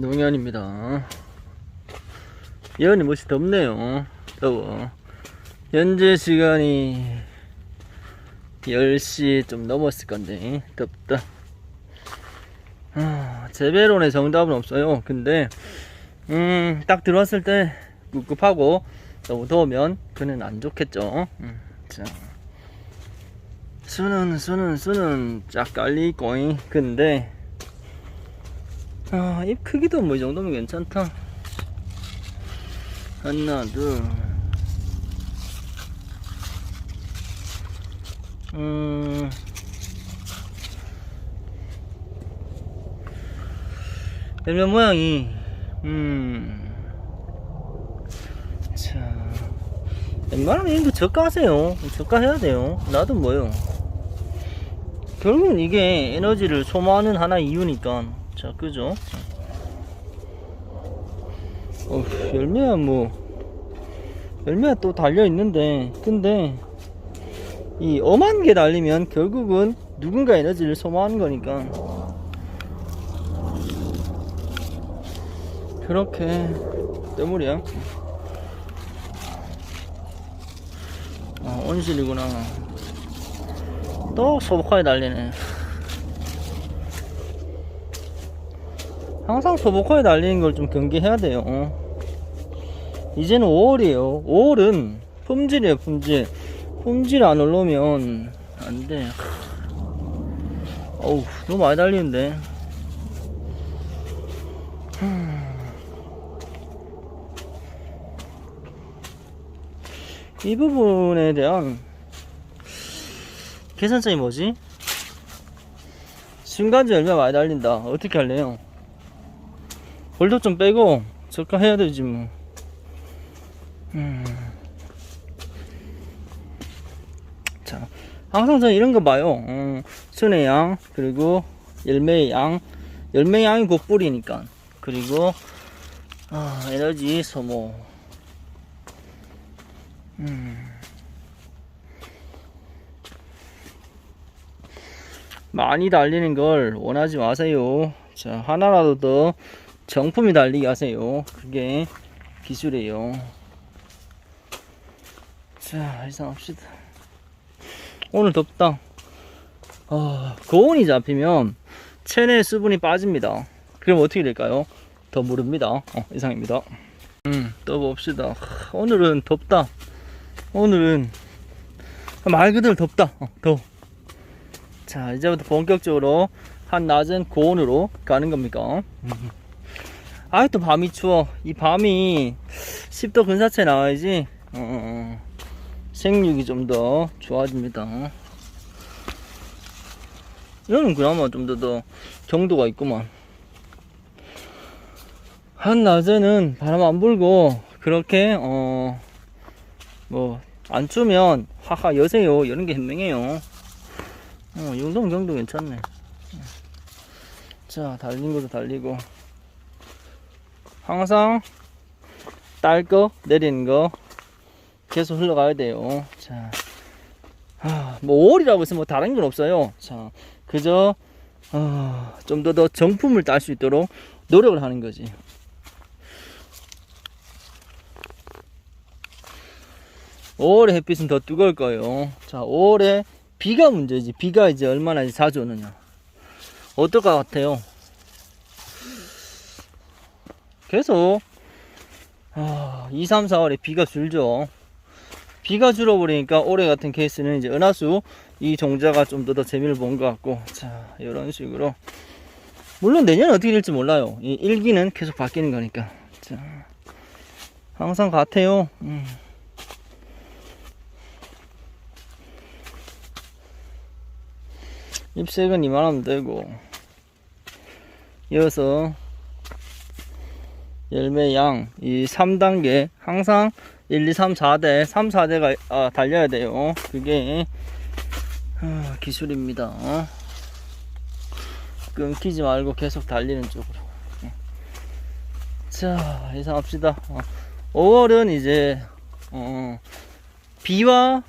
농현입니다. 예언이 멋이 덥네요. 더워. 현재 시간이 10시 좀 넘었을 건데, 덥다. 아, 제베론의 정답은 없어요. 근데, 음, 딱 들어왔을 때 꿉꿉하고 너무 더우면 그는 안 좋겠죠. 음, 자. 수는, 수는, 수는 쫙 깔리고잉. 근데, 아, 입 크기도 뭐 이 정도면 괜찮다. 하나, 둘. 음. 열면 모양이, 음. 자. 웬만하면 이거 저가하세요. 저가해야 돼요. 나도 뭐요. 결국은 이게 에너지를 소모하는 하나의 이유니까. 자, 그죠? 어, 열매야 뭐 열매야 또 달려 있는데 근데 이 엄한 게 달리면 결국은 누군가 에너지를 소모하는 거니까 그렇게 때문이야. 아, 온실이구나. 또 소복하게 달리네. 항상 소복하게 달리는 걸 좀 경계해야 돼요. 어. 이제는 5월이에요. 5월은 품질이에요, 품질. 품질 안 올라오면 안 돼. 어우, 너무 많이 달리는데. 이 부분에 대한 계산점이 뭐지? 순간지 얼마 많이 달린다. 어떻게 할래요? 볼도 좀 빼고 저가 해야 되지 뭐. 음. 자, 항상 저는 이런 거 봐요. 음, 순의 양 그리고 열매의 양, 열매 양이 곧 뿌리니까 그리고 아, 에너지 소모. 음. 많이 달리는 걸 원하지 마세요. 자, 하나라도 더 정품이 달리게 하세요. 그게 기술이에요. 자, 이상합시다. 오늘 덥다. 아, 고온이 잡히면 체내 수분이 빠집니다. 그럼 어떻게 될까요? 더 무릅니다. 어, 이상입니다. 음, 또 봅시다. 하, 오늘은 덥다. 오늘은 말 그대로 덥다. 어, 더워. 자, 이제부터 본격적으로 한 낮은 고온으로 가는 겁니까? 아이 또 밤이 추워. 이 밤이 10도 근사체 나와야지. 어, 어, 어. 생육이 좀 더 좋아집니다. 이거는 그나마 좀 더 더 경도가 있구만. 한낮에는 바람 안 불고 그렇게 어 뭐 안 추면 하하 여세요. 이런 게 현명해요. 어, 이 정도면 경도 괜찮네. 자 달린 것도 달리고 항상 딸 거 내리는 거 계속 흘러가야 돼요. 자, 아, 뭐 5월이라고 해서 뭐 다른 건 없어요. 자 그저 어, 좀더 더 정품을 딸 수 있도록 노력을 하는 거지. 오월에 햇빛은 더 뜨거울 거예요. 자 5월에 비가 문제지. 비가 이제 얼마나 자주 오느냐. 어떨 것 같아요 계속 아, 2, 3, 4월에 비가 줄죠. 비가 줄어버리니까 올해 같은 케이스는 이제 은하수 이 종자가 좀 더 더 재미를 본 것 같고 자 이런 식으로 물론 내년 어떻게 될지 몰라요. 이 일기는 계속 바뀌는 거니까 자 항상 같아요. 음. 잎색은 이만하면 되고 이어서 열매 양, 이 3단계, 항상 1, 2, 3, 4대, 3, 4대가 아, 달려야 돼요. 그게 아, 기술입니다. 끊기지 말고 계속 달리는 쪽으로. 자, 예상합시다. 어, 5월은 이제 어, 비와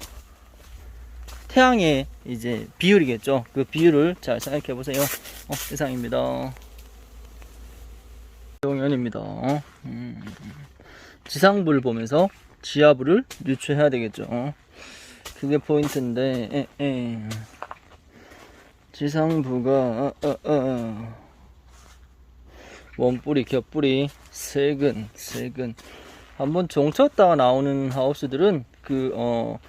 태양의 이제 비율이겠죠. 그 비율을 잘 생각해 보세요. 어, 이상입니다. 당연입니다. 음, 지상부를 보면서 지하부를 유추해야 되겠죠. 그게 포인트인데, 에, 에. 지상부가, 어, 어, 어. 원뿌리, 겹뿌리, 세근, 세근. 한번 종쳤다가 나오는 하우스들은 그, 어,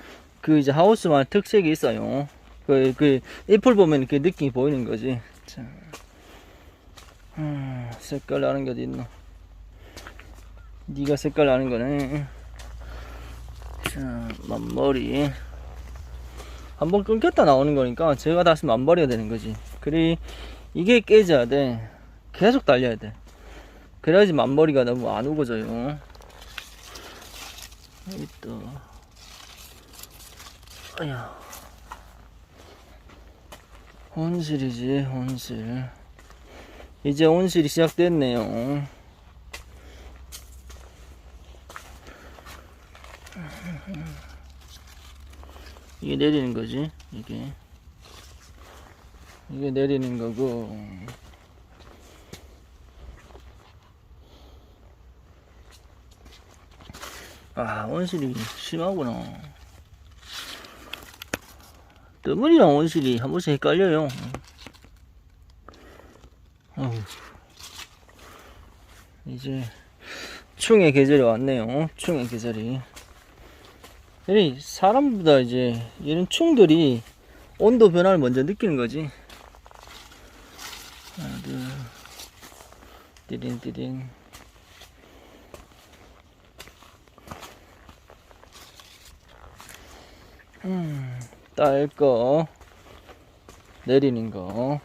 그 이제 하우스만 특색이 있어요. 그, 그, 잎을 보면 그 느낌이 보이는 거지. 자. 음, 색깔 나는 게 어디 있나? 네가 색깔 나는 거네. 자, 만머리. 한번 끊겼다 나오는 거니까 제가 다시 만머리가 되는 거지. 그래, 이게 깨져야 돼. 계속 달려야 돼. 그래야지 만머리가 너무 안 우거져요. 여기 또. 아야. 혼실이지, 혼실. 이제 온실이 시작됐네요. 이게 내리는 거지, 이게. 이게 내리는 거고. 아, 온실이 심하구나. 뜨물이랑 온실이 한 번씩 헷갈려요. 어우. 이제 충의 계절이 왔네요. 충의 계절이. 이 사람보다 이제 이런 충들이 온도 변화를 먼저 느끼는 거지. 하나, 둘, 띠링, 띠링. 음, 딸 거, 내리는 거.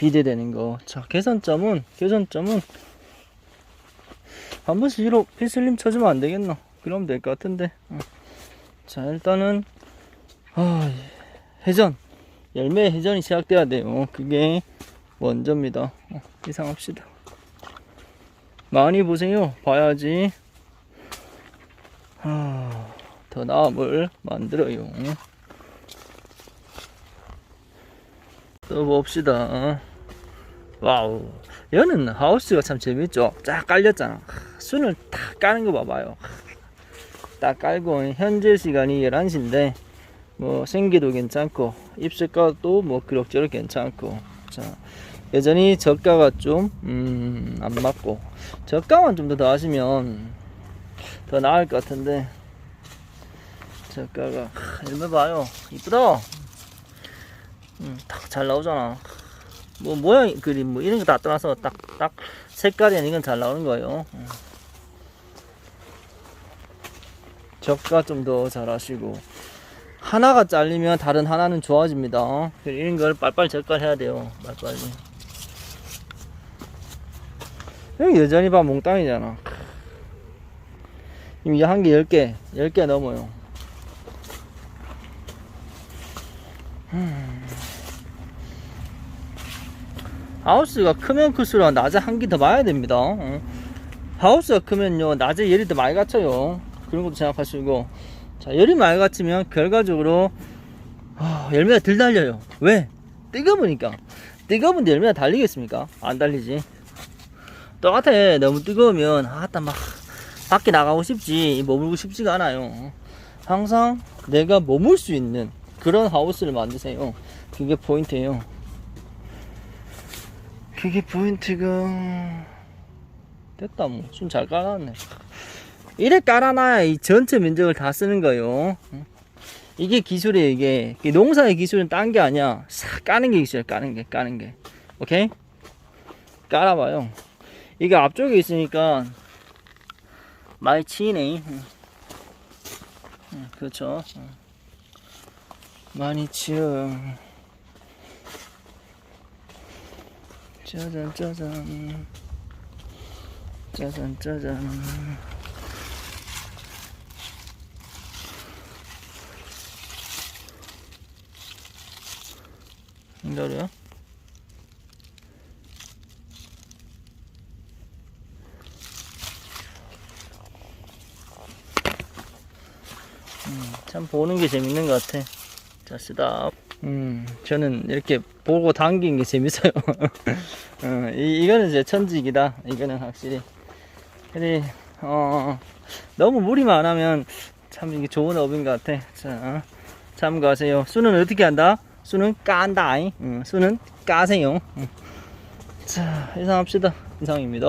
비대되는 거. 자, 개선점은, 개선점은, 한 번씩 이로 피슬림 쳐주면 안 되겠나? 그러면 될것 같은데. 어. 자, 일단은, 아, 회전. 열매 회전이 시작돼야 돼요. 그게 먼저입니다. 어, 이상합시다. 많이 보세요. 봐야지. 아, 더 나음을 만들어요. 또 봅시다. 와우. 여는 하우스가 참 재밌죠. 쫙 깔렸잖아. 순을 탁 까는 거 봐봐요. 딱 깔고 현재 시간이 11시인데 뭐 생기도 괜찮고 입술가도 뭐 그럭저럭 괜찮고 자 여전히 저가가 좀 음, 안 맞고 저가만 좀더더 하시면 더 나을 것 같은데 저가가 열매 봐요 이쁘다 음, 딱 잘 나오잖아 뭐 모양 그림 뭐 이런 거 다 떠나서 딱딱 색깔이 이건 잘 나오는 거예요. 음. 적가 좀 더 잘하시고 하나가 잘리면 다른 하나는 좋아집니다. 이런 걸 빨빨 적갈해야 돼요. 빨빨리. 여전히 봐 몽땅이잖아. 이미 한 개, 열 개, 열개 넘어요. 하우스가 크면 클수록 낮에 한기 더 많아야 됩니다. 어. 하우스가 크면요, 낮에 열이 더 많이 갇혀요. 그런 것도 생각하시고. 자, 열이 많이 갇히면 결과적으로, 아, 열매가 덜 달려요. 왜? 뜨거우니까. 뜨거운데 열매가 달리겠습니까? 안 달리지. 똑같아. 너무 뜨거우면, 아따, 막, 밖에 나가고 싶지. 머물고 싶지가 않아요. 항상 내가 머물 수 있는 그런 하우스를 만드세요. 그게 포인트예요. 그게 포인트가 됐다 뭐. 좀잘 깔아놨네. 이래 깔아놔야 이 전체 면적을 다 쓰는 거예요. 이게 기술이에요 이게. 이게 농사의 기술은 딴 게 아니야. 싹 까는 게 기술이야 까는 게 까는 게. 오케이? 깔아봐요. 이게 앞쪽에 있으니까 많이 치이네. 그렇죠. 응. 많이 치여 짜잔 짜잔. 짜잔 짜잔. 기다려 음, 참 보는 게 재밌는 것 같아. 자 쓰다 음 저는 이렇게 보고 당긴 게 재밌어요 어, 이, 이거는 이제 천직이다. 이거는 확실히. 근데, 어, 너무 무리만 안 하면 참 이게 좋은 업인 것 같아. 자, 참고하세요. 수는 어떻게 한다? 수는 깐다. 응, 수는 까세요. 응. 자, 이상합시다. 이상입니다.